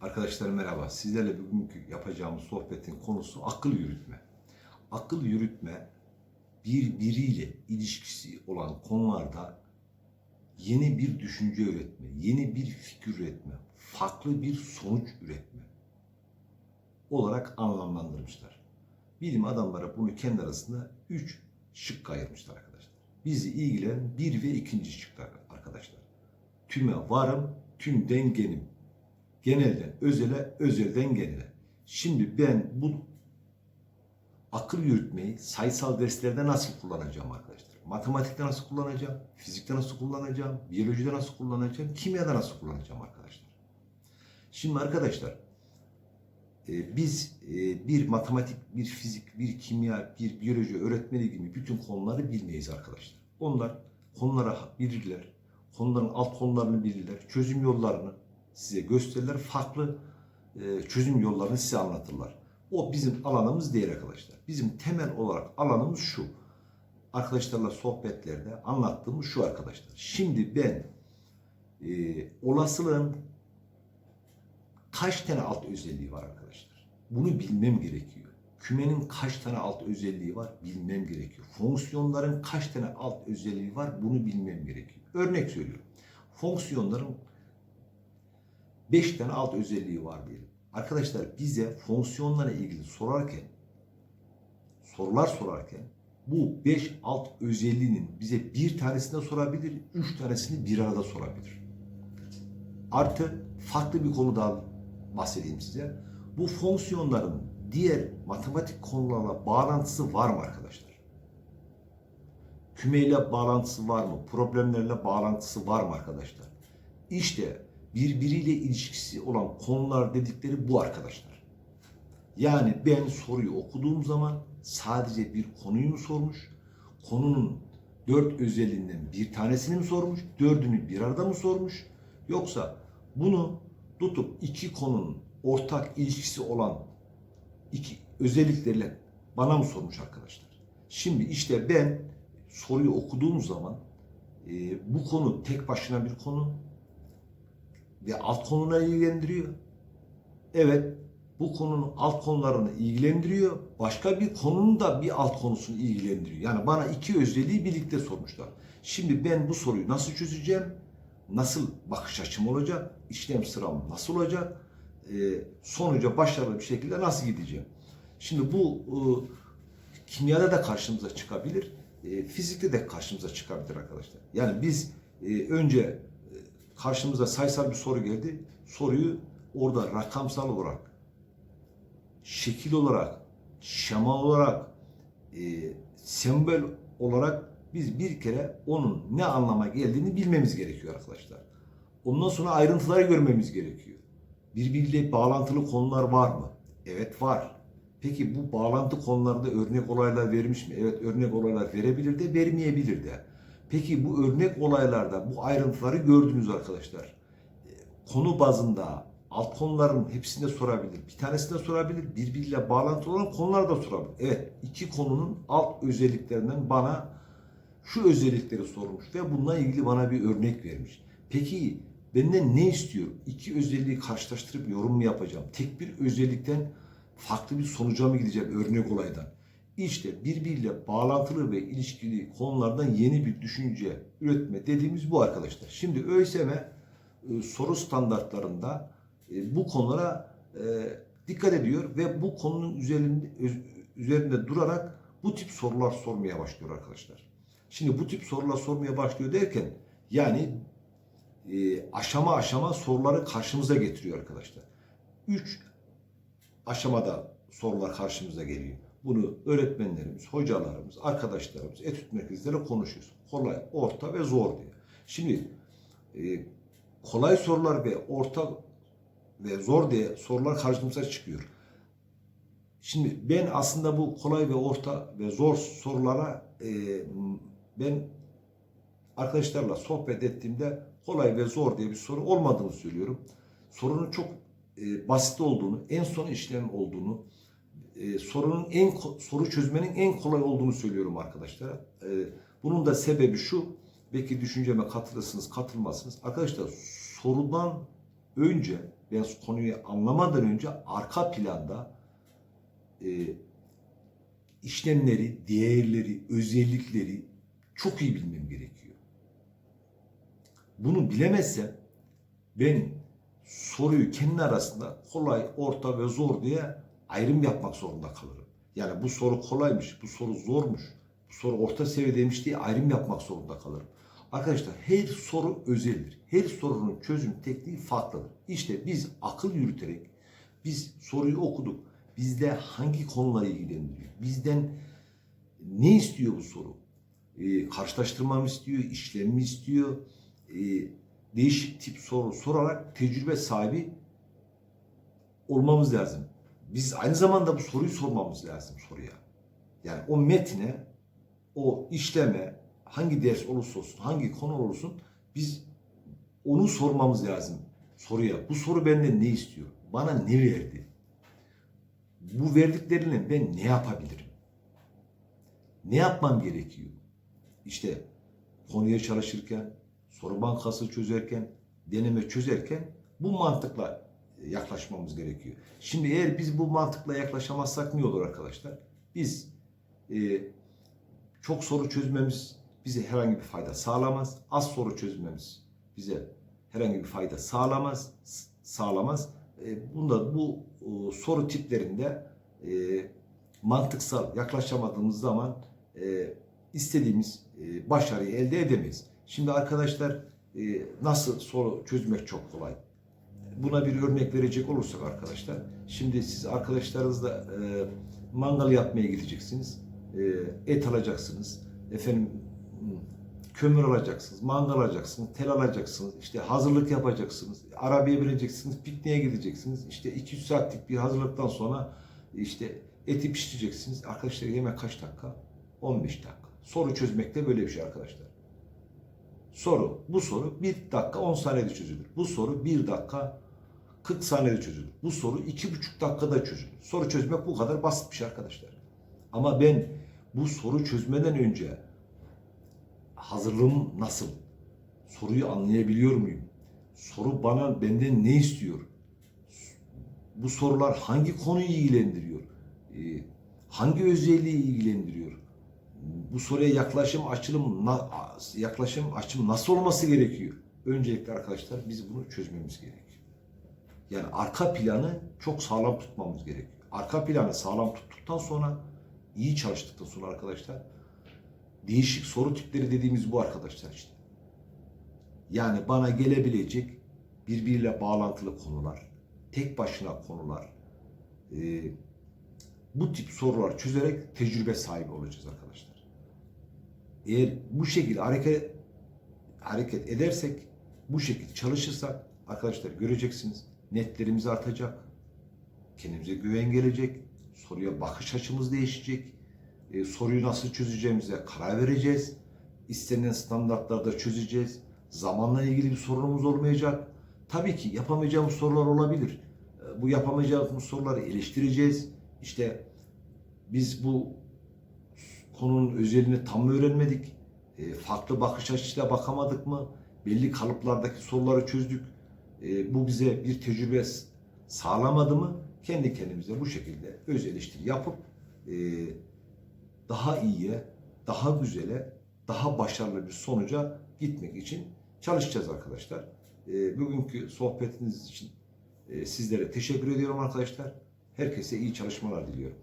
Arkadaşlar merhaba. Sizlerle bugünkü yapacağımız sohbetin konusu akıl yürütme. Akıl yürütme birbiriyle ilişkisi olan konularda yeni bir düşünce üretme, yeni bir fikir üretme, farklı bir sonuç üretme olarak anlamlandırmışlar. Bilim adamları bunu kendi arasında üç şık ayırmışlar arkadaşlar. Bizi ilgilen bir ve ikinci şıklar arkadaşlar. Tüme varım, tümden genim genelden özele, özelden genele. Şimdi ben bu akıl yürütmeyi sayısal derslerde nasıl kullanacağım arkadaşlar? Matematikte nasıl kullanacağım? Fizikte nasıl kullanacağım? Biyolojide nasıl kullanacağım? Kimyada nasıl kullanacağım arkadaşlar? Şimdi arkadaşlar e, biz e, bir matematik, bir fizik, bir kimya, bir biyoloji öğretmeni gibi bütün konuları bilmeyiz arkadaşlar. Onlar konulara bilirler, konuların alt konularını bilirler, çözüm yollarını size gösterirler, farklı e, çözüm yollarını size anlatırlar. O bizim alanımız değil arkadaşlar. Bizim temel olarak alanımız şu. Arkadaşlarla sohbetlerde anlattığımız şu arkadaşlar. Şimdi ben e, olasılığın kaç tane alt özelliği var arkadaşlar? Bunu bilmem gerekiyor. Kümenin kaç tane alt özelliği var bilmem gerekiyor. Fonksiyonların kaç tane alt özelliği var bunu bilmem gerekiyor. Örnek söylüyorum. Fonksiyonların 5 tane alt özelliği var diyelim. Arkadaşlar bize fonksiyonlara ilgili sorarken sorular sorarken bu 5 alt özelliğinin bize bir tanesini de sorabilir, 3 tanesini bir arada sorabilir. Artı farklı bir konu daha bahsedeyim size. Bu fonksiyonların diğer matematik konularla bağlantısı var mı arkadaşlar? Kümeyle bağlantısı var mı? Problemlerle bağlantısı var mı arkadaşlar? İşte birbiriyle ilişkisi olan konular dedikleri bu arkadaşlar. Yani ben soruyu okuduğum zaman sadece bir konuyu mu sormuş? Konunun dört özelliğinden bir tanesini mi sormuş? Dördünü bir arada mı sormuş? Yoksa bunu tutup iki konunun ortak ilişkisi olan iki özelliklerle bana mı sormuş arkadaşlar? Şimdi işte ben soruyu okuduğum zaman e, bu konu tek başına bir konu ve alt konuna ilgilendiriyor. Evet, bu konunun alt konularını ilgilendiriyor. Başka bir konunun da bir alt konusunu ilgilendiriyor. Yani bana iki özelliği birlikte sormuşlar. Şimdi ben bu soruyu nasıl çözeceğim? Nasıl bakış açım olacak? İşlem sıram nasıl olacak? Ee, sonuca başarılı bir şekilde nasıl gideceğim? Şimdi bu e, kimyada da karşımıza çıkabilir. E, fizikte de karşımıza çıkabilir arkadaşlar. Yani biz e, önce karşımıza sayısal bir soru geldi. Soruyu orada rakamsal olarak, şekil olarak, şema olarak, e, sembol olarak biz bir kere onun ne anlama geldiğini bilmemiz gerekiyor arkadaşlar. Ondan sonra ayrıntıları görmemiz gerekiyor. Birbiriyle bağlantılı konular var mı? Evet var. Peki bu bağlantı konularında örnek olaylar vermiş mi? Evet örnek olaylar verebilir de vermeyebilir de. Peki bu örnek olaylarda bu ayrıntıları gördünüz arkadaşlar. Konu bazında alt konuların hepsinde sorabilir. Bir tanesinde sorabilir. Birbiriyle bağlantılı olan konular da sorabilir. Evet iki konunun alt özelliklerinden bana şu özellikleri sormuş ve bununla ilgili bana bir örnek vermiş. Peki benden ne istiyor? İki özelliği karşılaştırıp yorum mu yapacağım? Tek bir özellikten farklı bir sonuca mı gideceğim örnek olaydan? İşte birbiriyle bağlantılı ve ilişkili konulardan yeni bir düşünce üretme dediğimiz bu arkadaşlar. Şimdi ÖSYM e, soru standartlarında e, bu konulara e, dikkat ediyor ve bu konunun üzerinde, üzerinde durarak bu tip sorular sormaya başlıyor arkadaşlar. Şimdi bu tip sorular sormaya başlıyor derken yani aşama aşama soruları karşımıza getiriyor arkadaşlar. Üç aşamada sorular karşımıza geliyor. Bunu öğretmenlerimiz, hocalarımız, arkadaşlarımız, etüt merkezleri konuşuyoruz. Kolay, orta ve zor diye. Şimdi e, kolay sorular ve orta ve zor diye sorular karşımıza çıkıyor. Şimdi ben aslında bu kolay ve orta ve zor sorulara e, ben arkadaşlarla sohbet ettiğimde kolay ve zor diye bir soru olmadığını söylüyorum. Sorunun çok e, basit olduğunu, en son işlem olduğunu, e, sorunun en soru çözmenin en kolay olduğunu söylüyorum arkadaşlara. E, bunun da sebebi şu. Belki düşünceme katılırsınız, katılmazsınız. Arkadaşlar sorudan önce ben konuyu anlamadan önce arka planda e, işlemleri, değerleri, özellikleri çok iyi bilmem gerekiyor. Bunu bilemezsem ben soruyu kendi arasında kolay, orta ve zor diye ayrım yapmak zorunda kalırım. Yani bu soru kolaymış, bu soru zormuş, bu soru orta seviyedeymiş diye ayrım yapmak zorunda kalırım. Arkadaşlar her soru özeldir. Her sorunun çözüm tekniği farklıdır. İşte biz akıl yürüterek biz soruyu okuduk. Bizde hangi konular ilgilendiriyor? Bizden ne istiyor bu soru? Ee, karşılaştırma mı istiyor? işlem mi istiyor? Ee, değişik tip soru sorarak tecrübe sahibi olmamız lazım. Biz aynı zamanda bu soruyu sormamız lazım soruya. Yani o metne, o işleme, hangi ders olursa olsun, hangi konu olursun biz onu sormamız lazım soruya. Bu soru benden ne istiyor? Bana ne verdi? Bu verdiklerine ben ne yapabilirim? Ne yapmam gerekiyor? İşte konuya çalışırken, soru bankası çözerken, deneme çözerken bu mantıkla yaklaşmamız gerekiyor. Şimdi eğer biz bu mantıkla yaklaşamazsak ne olur arkadaşlar? Biz e, çok soru çözmemiz bize herhangi bir fayda sağlamaz. Az soru çözmemiz bize herhangi bir fayda sağlamaz. Sağlamaz. E, bunda bu e, soru tiplerinde e, mantıksal yaklaşamadığımız zaman e, istediğimiz e, başarıyı elde edemeyiz. Şimdi arkadaşlar e, nasıl soru çözmek çok kolay. Buna bir örnek verecek olursak arkadaşlar. Şimdi siz arkadaşlarınızla e, mangal yapmaya gideceksiniz. E, et alacaksınız. Efendim kömür alacaksınız, mangal alacaksınız, tel alacaksınız, işte hazırlık yapacaksınız, arabaya bineceksiniz, pikniğe gideceksiniz. İşte 200 saatlik bir hazırlıktan sonra işte eti pişireceksiniz. Arkadaşlar yemek kaç dakika? 15 dakika. Soru çözmek de böyle bir şey arkadaşlar. Soru, bu soru 1 dakika 10 saniyede çözülür. Bu soru 1 dakika 40 saniyede çözülür. Bu soru 2,5 dakikada çözülür. Soru çözmek bu kadar basit bir şey arkadaşlar. Ama ben bu soru çözmeden önce hazırlığım nasıl? Soruyu anlayabiliyor muyum? Soru bana benden ne istiyor? Bu sorular hangi konuyu ilgilendiriyor? Ee, hangi özelliği ilgilendiriyor? Bu soruya yaklaşım açılım yaklaşım açım nasıl olması gerekiyor? Öncelikle arkadaşlar biz bunu çözmemiz gerekiyor. Yani arka planı çok sağlam tutmamız gerekiyor. Arka planı sağlam tuttuktan sonra iyi çalıştıktan sonra arkadaşlar değişik soru tipleri dediğimiz bu arkadaşlar işte. Yani bana gelebilecek birbiriyle bağlantılı konular, tek başına konular, e, bu tip sorular çözerek tecrübe sahibi olacağız arkadaşlar. Eğer bu şekilde hareket hareket edersek, bu şekilde çalışırsak arkadaşlar göreceksiniz netlerimiz artacak, kendimize güven gelecek, soruya bakış açımız değişecek, e, soruyu nasıl çözeceğimize karar vereceğiz. İstenilen standartlarda çözeceğiz. Zamanla ilgili bir sorunumuz olmayacak. Tabii ki yapamayacağımız sorular olabilir. E, bu yapamayacağımız soruları eleştireceğiz. İşte biz bu konunun özelliğini tam mı öğrenmedik? E, farklı bakış açısıyla bakamadık mı? Belli kalıplardaki soruları çözdük. E, bu bize bir tecrübe sağlamadı mı? Kendi kendimize bu şekilde öz eleştiri yapıp e, daha iyiye, daha güzele, daha başarılı bir sonuca gitmek için çalışacağız arkadaşlar. E, bugünkü sohbetiniz için e, sizlere teşekkür ediyorum arkadaşlar. Herkese iyi çalışmalar diliyorum.